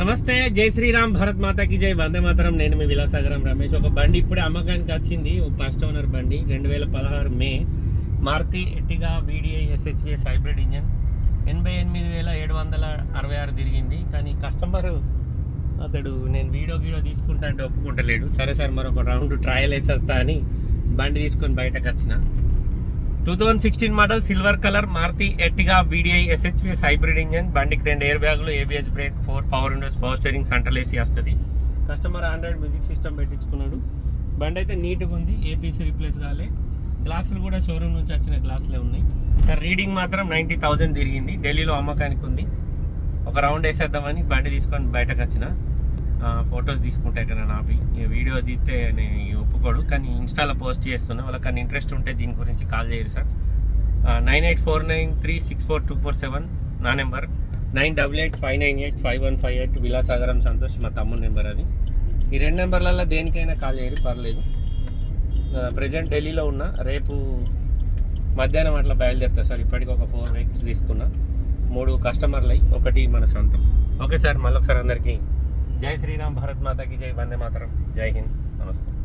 నమస్తే జై శ్రీరామ్ భారత్ మాతాకి జై. వందే మాతరం నేను మీ విలాసాగరం రమేష్. ఒక బండి ఇప్పుడే అమ్మకానికి వచ్చింది ఒక ఫస్ట్ ఓనర్ బండి రెండు వేల పదహారు May. Maruti Ertiga VDI SHVS hybrid engine. ఎనభై ఎనిమిది వేల ఏడు వందల అరవై ఆరు తిరిగింది. కానీ కస్టమర్ అతడు నేను వీడియో గీడియో తీసుకుంటా అంటే ఒప్పుకుంటలేడు. సరే సార్ మరొక రౌండ్ ట్రయల్ వేసేస్తా అని బండి తీసుకొని బయటకు వచ్చిన. Two thousand sixteen model silver colour Maruti Ertiga VDI SHVS hybrid engine బండికి రెండు ఎయిర్ బ్యాగులు ABS brake four power windows power steering central AC వస్తుంది. కస్టమర్ ఆండ్రాయిడ్ మ్యూజిక్ సిస్టమ్ పెట్టించుకున్నాడు. బండి అయితే నీట్గా ఉంది ఏపీసీ రీప్లేస్ కాలే. గ్లాసులు కూడా షోరూమ్ నుంచి వచ్చిన గ్లాసులే ఉన్నాయి. కానీ రీడింగ్ మాత్రం నైంటీ థౌజండ్ తిరిగింది. ఢిల్లీలో అమ్మకానికి ఉంది. ఒక రౌండ్ వేసేద్దామని బండి తీసుకొని బయటకు వచ్చిన. ఫొటోస్ తీసుకుంటే ఎక్కడ నాపి వీడియో తీస్తే నేను ఒప్పుకోడు. కానీ ఇన్స్టాలో పోస్ట్ చేస్తున్నా. వాళ్ళకి ఇంట్రెస్ట్ ఉంటే దీని గురించి కాల్ చేయరు sir. Nine eight four nine three six four two four seven నా number. Nine double eight five nine eight five one five eight Vilasagaram Santosh మా తమ్ముడు నెంబర్ అది. ఈ రెండు నెంబర్లలో దేనికైనా కాల్ చేయరు. పర్లేదు. ప్రజెంట్ ఢిల్లీలో ఉన్నా. రేపు మధ్యాహ్నం అట్లా బయలుదేరుతా సార్. ఇప్పటికి ఒక ఫోర్ వెహికల్స్ తీసుకున్నా. మూడు కస్టమర్లు అయి ఒకటి మన సొంతం. Okay sir. మళ్ళొకసారి అందరికీ జై శ్రీరామ్. భారత్ మాతాకి జై. వందే మాతరం. జై హింద్. నమస్తే.